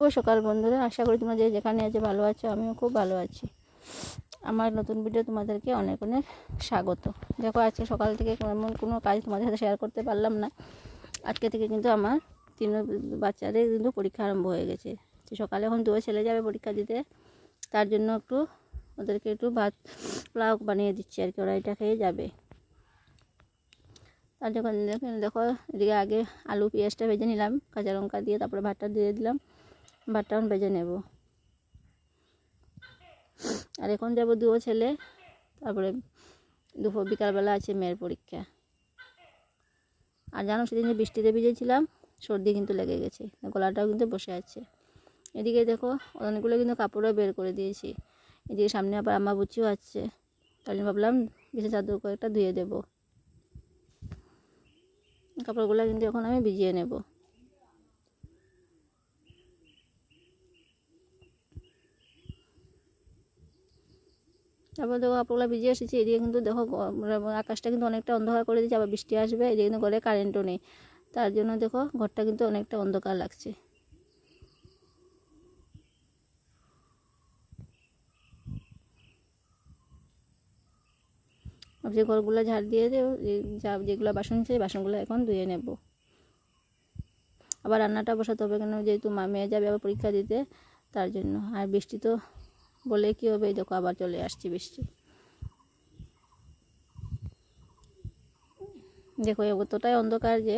শুভ সকাল বন্ধুরা। আশা করি তোমরা যে যেখানে আছে ভালো আছো, আমিও খুব ভালো আছি। আমার নতুন ভিডিও তোমাদেরকে অনেক অনেক স্বাগত। দেখো, আজকে সকাল থেকে এমন কোনো কাজ তোমাদের সাথে শেয়ার করতে পারলাম না। আজকে থেকে কিন্তু আমার তিন বাচ্চাদের কিন্তু পরীক্ষা আরম্ভ হয়ে গেছে। তো সকালে এখন দুটো ছেলে যাবে পরীক্ষা দিতে। তার জন্য একটু ওদেরকে একটু ভাত, পোলাও বানিয়ে দিচ্ছি আর কি। ওরা এটা খেয়ে যাবে। তার যখন দেখো, এদিকে আগে আলু, পেঁয়াজটা ভেজে নিলাম, কাঁচা লঙ্কা দিয়ে তারপরে ভাতটা দিয়ে দিলাম। এখন ভেজে নেব। আর এখন যাব দুও ছেলে, তারপরে দুপুর বিকালবেলা আছে মেয়ের পরীক্ষা। আর জানো সেদিন যে বৃষ্টিতে ভিজেছিলাম, সর্দি কিন্তু লেগে গেছে, গলাটাও কিন্তু বসে আছে। এদিকে দেখো, অনেকগুলো কিন্তু কাপড়ও বের করে দিয়েছি। এদিকে সামনে আবার আমা বুচিও আছে জন্য ভাবলাম বিশেষ চাদর কয়েকটা ধুয়ে দেবো। কাপড়গুলো কিন্তু এখন আমি ভিজিয়ে নেব। তারপর দেখো কাপড়গুলো ভিজে এসেছি, এদিকে কিন্তু দেখো আকাশটা কিন্তু অনেকটা অন্ধকার করে দিয়েছে, আবার বৃষ্টি আসবে, এদিকে কিন্তু ঘরে কারেন্টও নেই। তার জন্য দেখো ঘরটা কিন্তু অনেকটা অন্ধকার লাগছে। ভাবছি ঘরগুলো ঝাড় দিয়ে দেবো, যা যেগুলো বাসন আছে বাসনগুলো এখন ধুয়ে নেব। আবার রান্নাটা বসাতে হবে কেন? যেহেতু মেয়ে যাবে আবার পরীক্ষা দিতে, তার জন্য। আর বৃষ্টি তো বলে কি হবে? দেখো, আবার চলে আসছে বৃষ্টি। দেখো, এতটাই অন্ধকার যে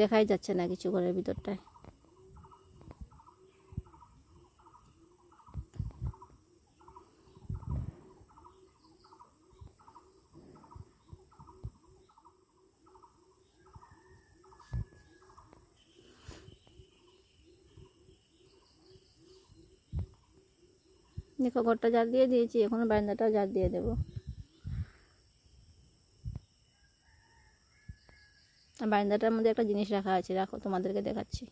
দেখাই যাচ্ছে না কিছু ঘরের ভিতরটায়। দেখো, ঘরটা ঝাড় দিয়ে দিয়েছি, এখন বারান্দাটাও ঝাড় দিয়ে দেবো। বারান্দাটার মধ্যে একটা জিনিস রাখা আছে, রাখো, তোমাদেরকে দেখাচ্ছি।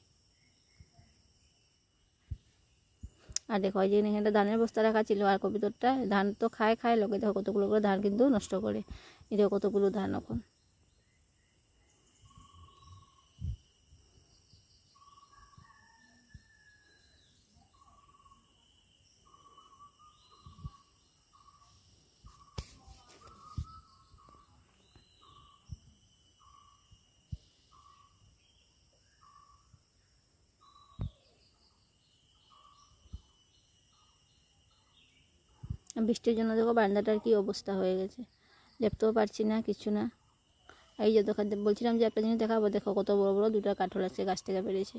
আর দেখো ওই যে এখানে ধানের বস্তা রাখা ছিল আর কবিতরটা, ধান তো খায় খায়, লোকে দেখো কতগুলো করে ধান কিন্তু নষ্ট করে। এই দেখো কতগুলো ধান এখন আর বৃষ্টির জন্য দেখো বারান্দাটার কি অবস্থা হয়ে গেছে। দেখতেও পারছি না, কিছু না। এই যে দোকান বলছিলাম যে একটা জিনিস দেখাবো, দেখো কত বড় বড় দুটো কাঠল আছে, গাছ থেকে বেরিয়েছে।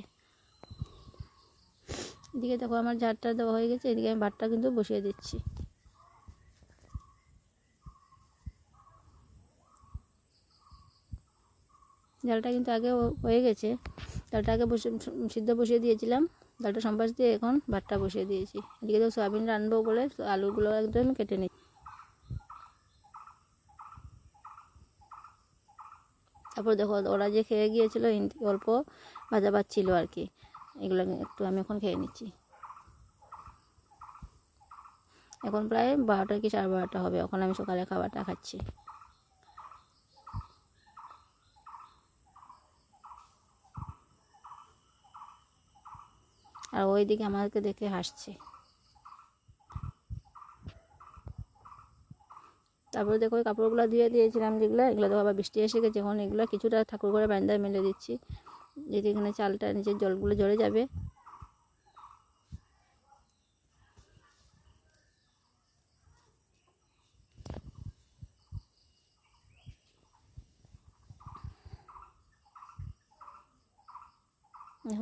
এদিকে দেখো আমার ঝাড়টা দেওয়া হয়ে গেছে, এদিকে আমি ভাতটা কিন্তু বসিয়ে দিচ্ছি। ডালটা কিন্তু আগে হয়ে গেছে। ডালটা আগে বসে, সিদ্ধ বসিয়ে দিয়েছিলাম। ডালটা সম্বাস দিয়ে এখন ভাতটা বসিয়ে দিয়েছি। এদিকে তো সয়াবিন রানবো বলে আলুগুলো একদম কেটে নিই। তারপর দেখো ওরা যে খেয়ে গিয়েছিল অল্প ভাজা ভাত ছিল আর কি। এগুলো একটু আমি এখন খেয়ে নিচ্ছি। এখন প্রায় বারোটা কি সাড়ে বারোটা হবে। এখন আমি সকালে খাবারটা খাচ্ছি। আর ওই দিকে আমাদেরকে দেখে হাসছে। তারপর দেখো ওই কাপড়গুলো ধুয়ে দিয়েছিলাম যেগুলো, এগুলো তো আবার বৃষ্টি এসে গেছে। এখন এগুলো কিছুটা ঠাকুর করে বারান্দায় মেলে দিচ্ছি। যদি এখানে চালটা, নিচের জলগুলো ঝরে যাবে।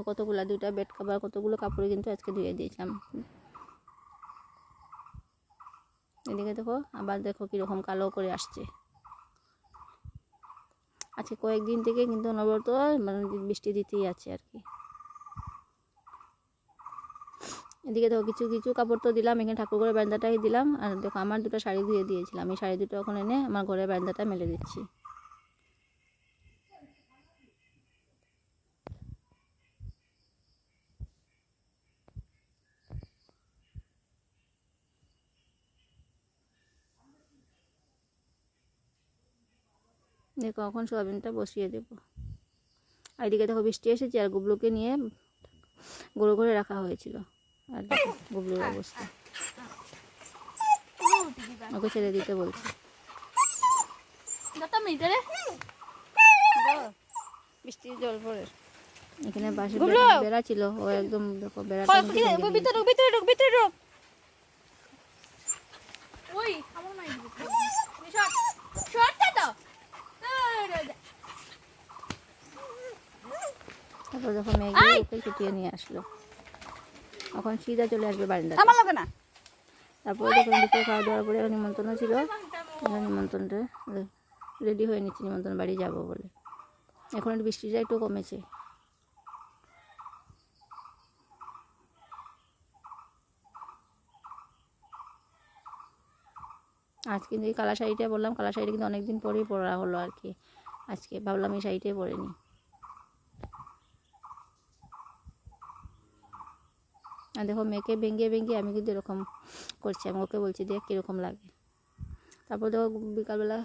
কতগুলো, দুইটা বেড কাভার কতগুলো কাপড় কিন্তু আজকে ধুয়ে দিয়েছিলাম এদিকে দেখো, আবার দেখো কীরকম কালো করে আসছে। আজকে কয়েকদিন থেকে কিন্তু অনবরত মানে বৃষ্টি দিতেই আছে আর কি। এদিকে দেখো, কিছু কিছু কাপড় তো দিলাম, এখানে ঠাকুর ঘরের বারান্দাটাই দিলাম। আর দেখো, আমার দুটো শাড়ি ধুয়ে দিয়েছিলাম। এই শাড়ি দুটো এখন এনে আমার ঘরের বারান্দাটা মেলে দিচ্ছি। দেখো এখন সোয়াবিনটা বসিয়ে দেবো। আর এদিকে দেখো বৃষ্টি এসেছে আর গুবলুকে নিয়ে গরু করে রাখা হয়েছিল। আর গুবলুর অবস্থা। ওকে ছেড়ে দিতে বলছি। যত বৃষ্টির জল পড়ে। এখানে বাসে! বেড়া ছিল ও একদম দেখো দিয়েছে। ভিতরে ভিতরে ঢুক ভিতরে ঢুক। ওই আমার মাই তারপর যখন মেয়ে ওকে ছুটিয়ে নিয়ে আসলো। এখন সিধা চলে আসবে বারিন্দা না। তারপরে যখন দুপুরে খাওয়া দাওয়ার পরে নিমন্ত্রণ ছিল নিমন্ত্রণটা রেডি হয়ে নিচ্ছি নিমন্ত্রণ বাড়ি যাব বলে। এখন একটু বৃষ্টিটা একটু কমেছে। আজ কিন্তু এই কালা শাড়িটা বললাম কালা শাড়িটা কিন্তু অনেকদিন পরেই পরা হলো আর কি। আজকে ভাবলাম এই শাড়িটাই পরে নিই। দেখো মেয়েকে ভেঙে ভেঙে আমি কিন্তু এরকম করছি আমি ওকে বলছি দেখ কীরকম লাগে। তারপর দেখো বিকালবেলা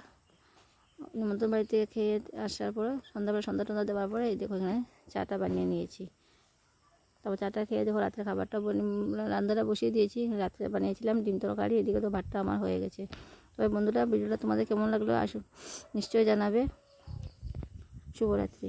নিমন্ত্রণ বাড়ি থেকে খেয়ে আসার পরে সন্ধ্যাবেলা সন্ধ্যা টন্ধা দেওয়ার পরে এই দেখো এখানে চাটা বানিয়ে নিয়েছি। তারপর চাটা খেয়ে দেখো রাত্রে খাবারটা রান্নাটা বসিয়ে দিয়েছি। রাত্রে বানিয়েছিলাম ডিম তরকারি, এদিকে তো ভাতটা আমার হয়ে গেছে। তবে বন্ধুরা, ভিডিওটা তোমাদের কেমন লাগল আসো নিশ্চয়ই জানাবে। শুভরাত্রি।